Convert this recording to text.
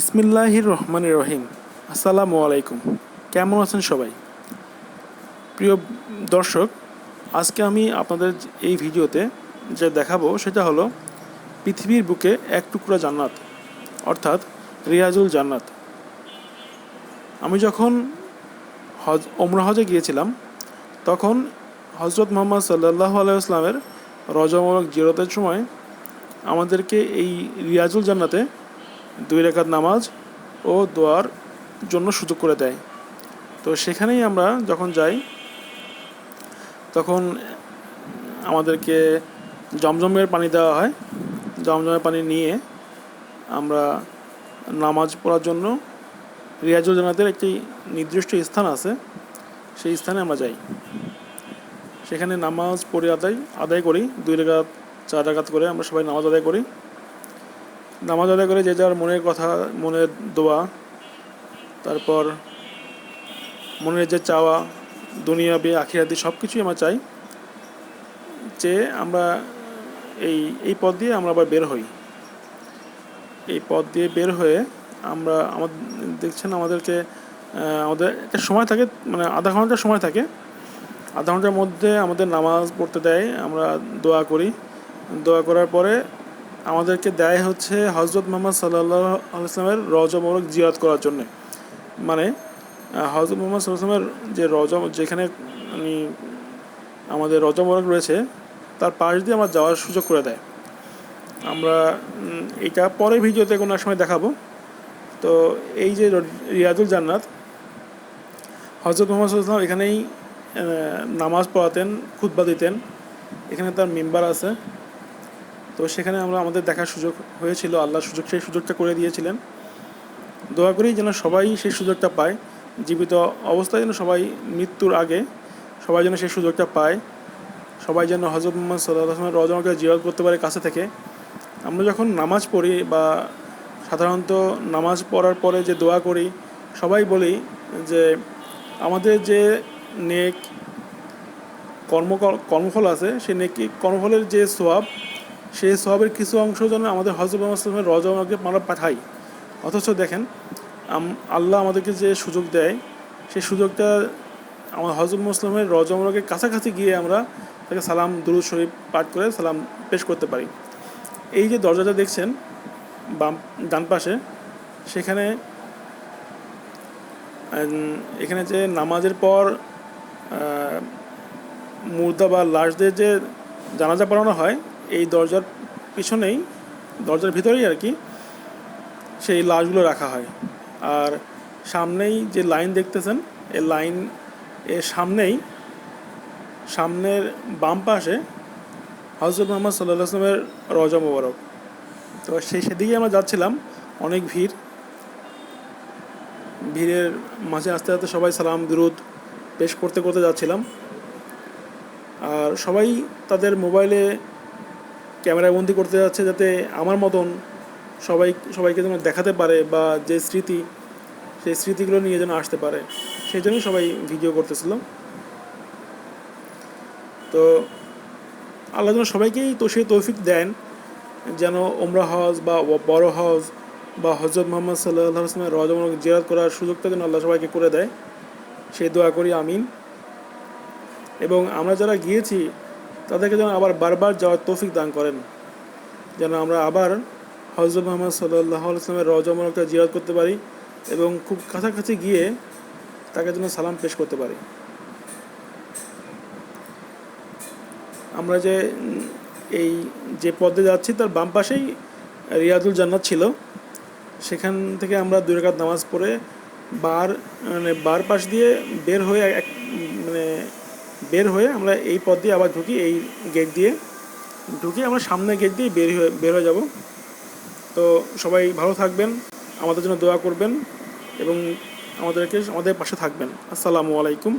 বিসমিল্লাহির রহমান রহিম। আসসালামু আলাইকুম। কেমন আছেন সবাই? প্রিয় দর্শক, আজকে আমি আপনাদের এই ভিডিওতে যে দেখাবো সেটা হলো পৃথিবীর বুকে এক টুকরা জান্নাত, অর্থাৎ রিয়াজুল জান্নাত। আমি যখন হজ ওমরা হজে গিয়েছিলাম, তখন হজরত মোহাম্মদ সাল্লাহ আলাইসলামের রজমূলক জিরতের সময় আমাদেরকে এই রিয়াজুল জান্নাতে দুই রেখাত নামাজ ও দোয়ার জন্য সুযোগ করে দেয়। তো সেখানেই আমরা যখন যাই, তখন আমাদেরকে জমজমের পানি দেওয়া হয়। জমজমের পানি নিয়ে আমরা নামাজ পড়ার জন্য রিয়াজুল জানাতের একটি নির্দিষ্ট স্থান আছে। সেই স্থানে আমরা যাই। সেখানে নামাজ পড়ে আদায় আদায় করি। দুই রেখাত, চার রাকাত করে আমরা সবাই নামাজ আদায় করি। নামাজ আদায় করে যে যার মনের কথা, মনের দোয়া, তারপর মনের যে চাওয়া দুনিয়াবি আখিরাতি সব কিছুই আমরা চাই যে আমরা এই এই পথ দিয়ে আমরা আবার বের হই। এই পথ দিয়ে বের হয়ে আমরা আমাদের দেখছেন আমাদেরকে আমাদের একটা সময় থাকে মানে আধা ঘণ্টার সময় থাকে। আধা ঘণ্টার মধ্যে আমাদের নামাজ পড়তে দেয়, আমরা দোয়া করি। দোয়া করার পরে আমাদেরকে দেয় হচ্ছে হজরত মোহাম্মদ সাল্লাহ আলাইসলামের রজ জিয়ারত করার জন্যে। মানে হজরত মোহাম্মদ সাল্লামের যে রজ যেখানে উনি আমাদের রজ রয়েছে, তার পাশ দিয়ে আমার যাওয়ার সুযোগ করে দেয়। আমরা এটা পরে ভিডিওতে কোনো সময় দেখাবো। তো এই যে রিয়াজুল জান্নাত হজরত মোহাম্মদ সাল্লাম এখানেই নামাজ পড়াতেন, খুতবা দিতেন। এখানে তার মেম্বার আছে। তো সেখানে আমরা আমাদের দেখার সুযোগ হয়েছিল, আল্লাহ সুযোগ, সেই সুযোগটা করে দিয়েছিলেন। দোয়া করি যেন সবাই সেই সুযোগটা পায়, জীবিত অবস্থায় যেন সবাই মৃত্যুর আগে সবাই যেন সেই সুযোগটা পায়, সবাই যেন হজরত মোহাম্মদ সাল্লাহ রজমাকে জিয়ারত করতে পারে কাছে থেকে। আমরা যখন নামাজ পড়ি বা সাধারণত নামাজ পড়ার পরে যে দোয়া করি, সবাই বলি যে আমাদের যে নেক কর্ম কর্মফল আছে, সেই নেক, কর্মফলের যে সোয়াব সেই সবের কিছু অংশ যেন আমাদের হজরত মোহাম্মদের রজমাকে আমরা পাঠাই অথচ দেখেন আল্লাহ আমাদেরকে যে সুযোগ দেয়, সেই সুযোগটা আমার হজরত মুসলিমের রজমরকে কাছাকাছি গিয়ে আমরা তাকে সালাম, দুরুদ শরীফ পাঠ করে সালাম পেশ করতে পারি। এই যে দরজাটা দেখছেন, বাম ডান পাশে, সেখানে এখানে যে নামাজের পর মুর্দা বা লাশদের যে জানাজা পড়ানো হয় এই দরজার পিছনেই, দরজার ভিতরেই আর কি, সেই লাশগুলো রাখা হয়। আর সামনেই যে লাইন দেখতেছেন, এই লাইন এর সামনেই, সামনের বাম পাশে হজরত মোহাম্মদ সাল্লাহ আসলামের রজা মোবারক। তো সেই সেদিকেই আমরা যাচ্ছিলাম, অনেক ভিড়। ভিড়ের মাঝে আস্তে আস্তে সবাই সালাম, দুরুদ পেশ করতে করতে যাচ্ছিলাম। আর সবাই তাদের মোবাইলে ক্যামেরা বন্দি করতে যাচ্ছে যাতে আমার মতন সবাই, সবাইকে যেন দেখাতে পারে বা যে স্মৃতি, সেই স্মৃতিগুলো নিয়ে যেন আসতে পারে, সেই জন্যই সবাই ভিডিও করতেছিল। তো আল্লাহ যেন সবাইকেই তো সেই তৌফিক দেন, যেন ওমরা হজ বা বড় হজ বা হজরত মোহাম্মদ সাল্লাহ আসলামের রজমূলক জিয়ারত করার সুযোগটা যেন আল্লাহ সবাইকে করে দেয়, সেই দোয়া করি, আমিন। এবং আমরা যারা গিয়েছি তাদেরকে যেন আবার বারবার যাওয়ার তৌফিক দান করেন। যেন আমরা আবার হজরত মোহাম্মদ সাল্লাহ আসলামের রজমূলকটা জিয়ারত করতে পারি এবং খুব কাছাকাছি গিয়ে তাকে যেন সালাম পেশ করতে পারি। আমরা যে, এই যে পদে যাচ্ছি তার বাম পাশেই রিয়াদুল জান্নাত ছিল। সেখান থেকে আমরা দুই রাকাত নামাজ পড়ে বার মানে বার পাশ দিয়ে বের হয়ে এক মানে বের হয়ে আমরা এই পথ দিয়ে আবার ঢুকি, এই গেট দিয়ে। ঢুকি আমরা সামনে গেট দিয়ে বের হয়ে বের হয়ে যাব। তো সবাই ভালো থাকবেন, আমাদের জন্য দোয়া করবেন এবং আমাদেরকে, আমাদের পাশে থাকবেন। আসসালামু আলাইকুম।